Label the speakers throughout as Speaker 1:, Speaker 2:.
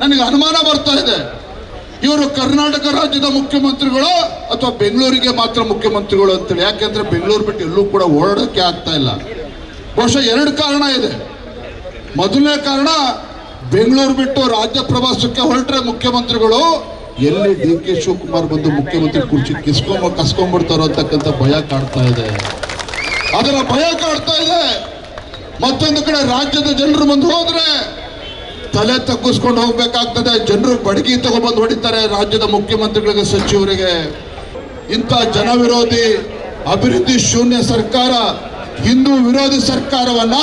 Speaker 1: ನನಗೆ ಅನುಮಾನ ಬರ್ತಾ ಇದೆ. ಇವರು ಕರ್ನಾಟಕ ರಾಜ್ಯದ ಮುಖ್ಯಮಂತ್ರಿಗಳು ಅಥವಾ ಬೆಂಗಳೂರಿಗೆ ಮಾತ್ರ ಮುಖ್ಯಮಂತ್ರಿಗಳು ಅಂತೇಳಿ. ಯಾಕೆಂದ್ರೆ ಬೆಂಗಳೂರು ಬಿಟ್ಟು ಎಲ್ಲೂ ಕೂಡ ಓಡೋಕೆ ಆಗ್ತಾ ಇಲ್ಲ. ಬಹುಶಃ ಎರಡು ಕಾರಣ ಇದೆ. ಮೊದಲನೇ ಕಾರಣ, ಬೆಂಗಳೂರು ಬಿಟ್ಟು ರಾಜ್ಯ ಪ್ರವಾಸಕ್ಕೆ ಹೊರಟ್ರೆ ಮುಖ್ಯಮಂತ್ರಿಗಳು ಎಲ್ಲಿ ಡಿ ಕೆ ಶಿವಕುಮಾರ್ ಬಂದು ಮುಖ್ಯಮಂತ್ರಿ ಕುರ್ಚಿ ಕಿಸ್ಕೊಂಬ ಕಸ್ಕೊಂಡ್ಬಿಡ್ತಾರೋ ಅಂತಕ್ಕಂಥ ಭಯ ಕಾಡ್ತಾ ಇದೆ. ಅದರ ಭಯ ಕಾಡ್ತಾ ಇದೆ. ಮತ್ತೊಂದು ಕಡೆ ರಾಜ್ಯದ ಜನರು ಬಂದು ಹೋದ್ರೆ ತಲೆ ತಗ್ಗಿಸ್ಕೊಂಡು ಹೋಗ್ಬೇಕಾಗ್ತದೆ. ಜನರು ಬಡಗಿ ತಗೊಬಂದು ಹೊಡಿತಾರೆ ರಾಜ್ಯದ ಮುಖ್ಯಮಂತ್ರಿಗಳಿಗೆ, ಸಚಿವರಿಗೆ. ಇಂಥ ಜನ ವಿರೋಧಿ ಅಭಿವೃದ್ಧಿ ಶೂನ್ಯ ಸರ್ಕಾರ, ಹಿಂದೂ ವಿರೋಧಿ ಸರ್ಕಾರವನ್ನ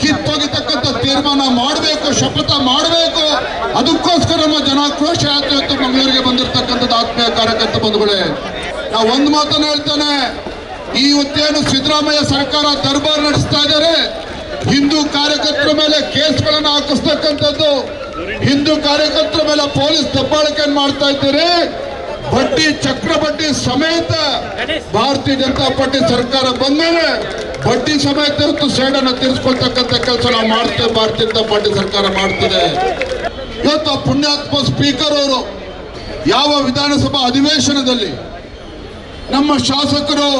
Speaker 1: ಕಿತ್ತೊಗಿತಕ್ಕಂಥ ತೀರ್ಮಾನ ಮಾಡಬೇಕು, ಶಪಥ ಮಾಡಬೇಕು. ಅದಕ್ಕೋಸ್ಕರ ನಮ್ಮ ಜನಾಕ್ರೋಶ ಯಾತ್ರೆ ಇವತ್ತು ಮಂಗಳೂರಿಗೆ ಬಂದಿರತಕ್ಕಂಥದ್ದು ಆತ್ಮೀಯ ಕಾರ್ಯಕರ್ತ ಬಂಧುಗಳೇ. ನಾ ಒಂದು ಮಾತನ್ನು ಹೇಳ್ತೇನೆ. ಈ ಇವತ್ತೇನು ಸಿದ್ದರಾಮಯ್ಯ ಸರ್ಕಾರ ದರ್ಬಾರ್ ನಡೆಸ್ತಾ ಇದ್ದಾರೆ. ಹಿಂದೂ ಕಾರ್ಯಕರ್ತರ ಮೇಲೆ ಕೇಸ್ಗಳನ್ನು ಹಾಕಿಸ್ತಕ್ಕಂಥದ್ದು. ಹಿಂದೂ ಕಾರ್ಯಕರ್ತರ ಮೇಲೆ ಪೊಲೀಸ್ ದಬ್ಬಾಳಿಕೆಯನ್ನು ಮಾಡ್ತಾ ಇದ್ದೀರಿ. ಬಡ್ಡಿ, ಚಕ್ರ ಬಡ್ಡಿ ಸಮೇತ ಭಾರತೀಯ ಜನತಾ ಪಾರ್ಟಿ ಸರ್ಕಾರ ಬಂದರೆ ಬಡ್ಡಿ ಸಮೇತ ಇವತ್ತು ಸೇಡನ್ನು ತೀರಿಸ್ಕೊಳ್ತಕ್ಕಂಥ ಕೆಲಸ ನಾವು ಮಾಡ್ತೇವೆ, ಭಾರತೀಯ ಜನತಾ ಪಾರ್ಟಿ ಸರ್ಕಾರ ಮಾಡ್ತಿದೆ. ಇವತ್ತು ಆ ಪುಣ್ಯಾತ್ಮ ಸ್ಪೀಕರ್ ಅವರು ಯಾವ ವಿಧಾನಸಭಾ ಅಧಿವೇಶನದಲ್ಲಿ ನಮ್ಮ ಶಾಸಕರು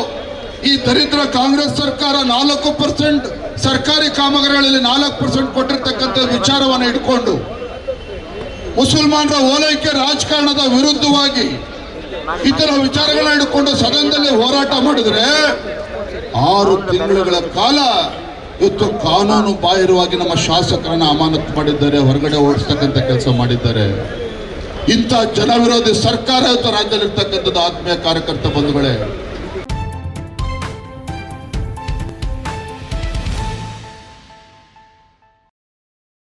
Speaker 1: ಈ ದರಿದ್ರ ಕಾಂಗ್ರೆಸ್ ಸರ್ಕಾರ ನಾಲ್ಕು ಪರ್ಸೆಂಟ್ ಸರ್ಕಾರಿ ಕಾಮಗಾರಿಗಳಲ್ಲಿ ನಾಲ್ಕು ಪರ್ಸೆಂಟ್ ಕೊಟ್ಟಿರ್ತಕ್ಕಂಥ ವಿಚಾರವನ್ನು ಇಟ್ಕೊಂಡು ಮುಸಲ್ಮಾನರ ಓಲೈಕೆ ರಾಜಕಾರಣದ ವಿರುದ್ಧವಾಗಿ ಇತರ ವಿಚಾರಗಳನ್ನ ಹಿಡ್ಕೊಂಡು ಸದನದಲ್ಲಿ ಹೋರಾಟ ಮಾಡಿದ್ರೆ ಆರು ತಿಂಗಳುಗಳ ಕಾಲ ಇವತ್ತು ಕಾನೂನು ಬಾಹಿರವಾಗಿ ನಮ್ಮ ಶಾಸಕರನ್ನ ಅಮಾನತು ಮಾಡಿದ್ದಾರೆ, ಹೊರಗಡೆ ಓಡಿಸ್ತಕ್ಕಂಥ ಕೆಲಸ ಮಾಡಿದ್ದಾರೆ. ಇಂಥ ಜನವಿರೋಧಿ ಸರ್ಕಾರ ಇವತ್ತು ರಾಜ್ಯದಲ್ಲಿರ್ತಕ್ಕಂಥದ್ದು ಆತ್ಮೀಯ ಕಾರ್ಯಕರ್ತ ಬಂಧುಗಳೇ